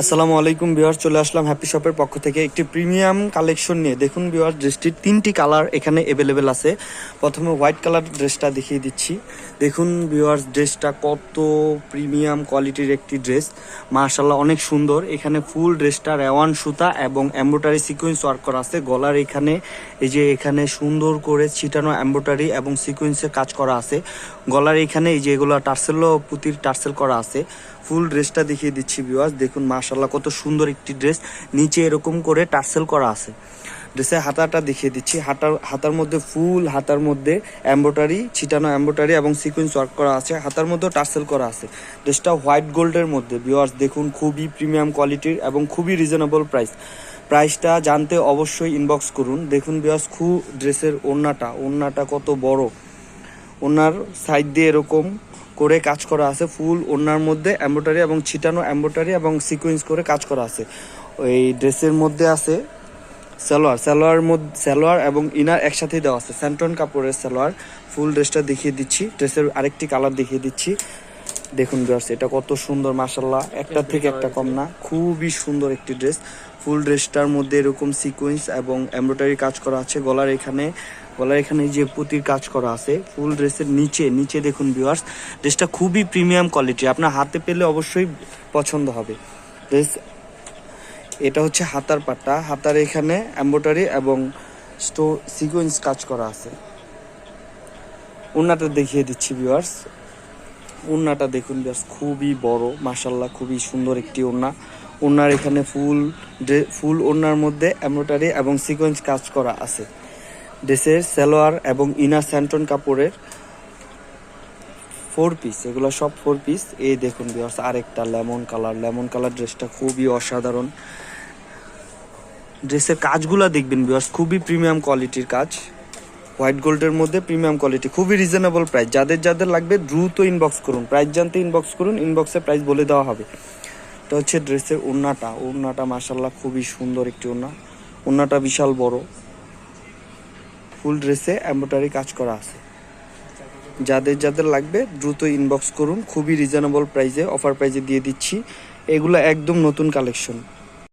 আসসালামু আলাইকুম বিহার চলে আসলাম হ্যাপি শপের পক্ষ থেকে একটি প্রিমিয়াম কালেকশন নিয়ে। দেখুন বিওয়ার ড্রেসটির তিনটি কালার এখানে অ্যাভেলেবেল আছে। প্রথমে হোয়াইট কালার ড্রেসটা দেখিয়ে দিচ্ছি। দেখুন বিওয়ার্স ড্রেসটা কত প্রিমিয়াম কোয়ালিটির একটি ড্রেস। মার্শাল্লাহ অনেক সুন্দর। এখানে ফুল ড্রেসটা রেওয়ান সুতা এবং এম্ব্রয়ডারি সিকোয়েন্স ওয়ার্ক করা আছে। গলার এখানে, এই যে এখানে সুন্দর করে ছিটানো এম্ব্রয়ডারি এবং সিকোয়েন্সের কাজ করা আছে। গলার এখানে এই যে এগুলো টার্সেলও পুতির টার্সেল করা আছে। ফুল ড্রেসটা দেখিয়ে দিচ্ছি ভিউয়ার্স দেখুন মাশাল্লাহ কত সুন্দর একটি ড্রেস। নিচে এরকম করে টার্সেল করা আছে। ড্রেসের হাতাটা দেখিয়ে দিচ্ছি। হাতার হাতার মধ্যে ফুল, হাতার মধ্যে এম্ব্রয়ডারি ছিটানো এম্ব্রয়ডারি এবং সিকোয়েন্স ওয়ার্ক করা আছে। হাতার মধ্যেও টার্সেল করা আছে। ড্রেসটা হোয়াইট গোল্ডের মধ্যে ভিউয়ার্স দেখুন, খুবই প্রিমিয়াম কোয়ালিটির এবং খুবই রিজনেবল প্রাইস প্রাইসটা জানতে অবশ্যই ইনবক্স করুন। দেখুন ভিউয়ার্স খুব, ড্রেসের ওড়নাটা ওড়নাটা কত বড়। ওনার সাইড দিয়ে এরকম করে কাজ করা আছে, ফুল ওনার মধ্যে এম্ব্রয়ডারি এবং ছিটানো এম্ব্রয়ডারি এবং সিকোয়েন্স করে কাজ করা আছে। ওই ড্রেসের মধ্যে আছে সালোয়ার। সালোয়ার মধ্যে, সালোয়ার এবং ইনার একসাথেই দেওয়া আছে। স্যান্টন কাপড়ের সালোয়ার। ফুল ড্রেসটা দেখিয়ে দিচ্ছি। ড্রেসের আরেকটি কালার দেখিয়ে দিচ্ছি। দেখুন গার্স এটা কত সুন্দর মাসাল্লাহ একটা থেকে একটা কম না খুবই সুন্দর একটি ড্রেস ফুল ড্রেসটার মধ্যে এরকম সিকোয়েন্স এবং এমব্রয়ডারি কাজ করা আছে গলার এখানে। গলার এখানে যে পুতির কাজ করা আছে ফুল ড্রেসের নিচে নিচে দেখুন ভিউয়ার্স ড্রেসটা খুবই প্রিমিয়াম কোয়ালিটি আপনার হাতে পেলে অবশ্যই পছন্দ হবে। ড্রেস এটা হচ্ছে হাতার পাট্টা। হাতার এখানে এমব্রয়ডারি এবং স্টো সিকোয়েন্স কাজ করা আছে। উন্নাটা দেখিয়ে দিচ্ছি ভিউয়ার্স ওড়নাটা দেখুন, ব্যাস খুবই বড় মাসাল্লাহ খুবই সুন্দর একটি ওড়না ওড়নার এখানে ফুল ফুল ওড়নার মধ্যে এমব্রয়ডারি এবং সিকোয়েন্স কাজ করা আছে। ড্রেসের সালোয়ার এবং ইনার স্যান্টন কাপড়ের ফোর পিস এগুলো সব ফোর পিস এই দেখুন বিয়ার্স আরেকটা লেমন কালার লেমন কালার ড্রেসটা খুবই অসাধারণ। ড্রেসের কাজগুলো দেখবেন বিয়ার্স খুবই প্রিমিয়াম কোয়ালিটির কাজ। হোয়াইট গোল্ডের মধ্যে প্রিমিয়াম কোয়ালিটি, খুবই রিজনেবল প্রাইস যাদের যাদের লাগবে দ্রুত ইনবক্স করুন। প্রাইস জানতে ইনবক্স করুন ইনবক্সে প্রাইস বলে দেওয়া হবে। এটা হচ্ছে ড্রেসের ওড়নাটা। ওড়নাটা মাসাল্লাহ খুবই সুন্দর একটি ওড়না। ওড়নাটা বিশাল বড়। ফুল ড্রেসে এম্ব্রয়ডারি কাজ করা আছে। যাদের যাদের লাগবে দ্রুত ইনবক্স করুন। খুবই রিজনেবল প্রাইসে অফার প্রাইসে দিয়ে দিচ্ছি। এগুলো একদম নতুন কালেকশন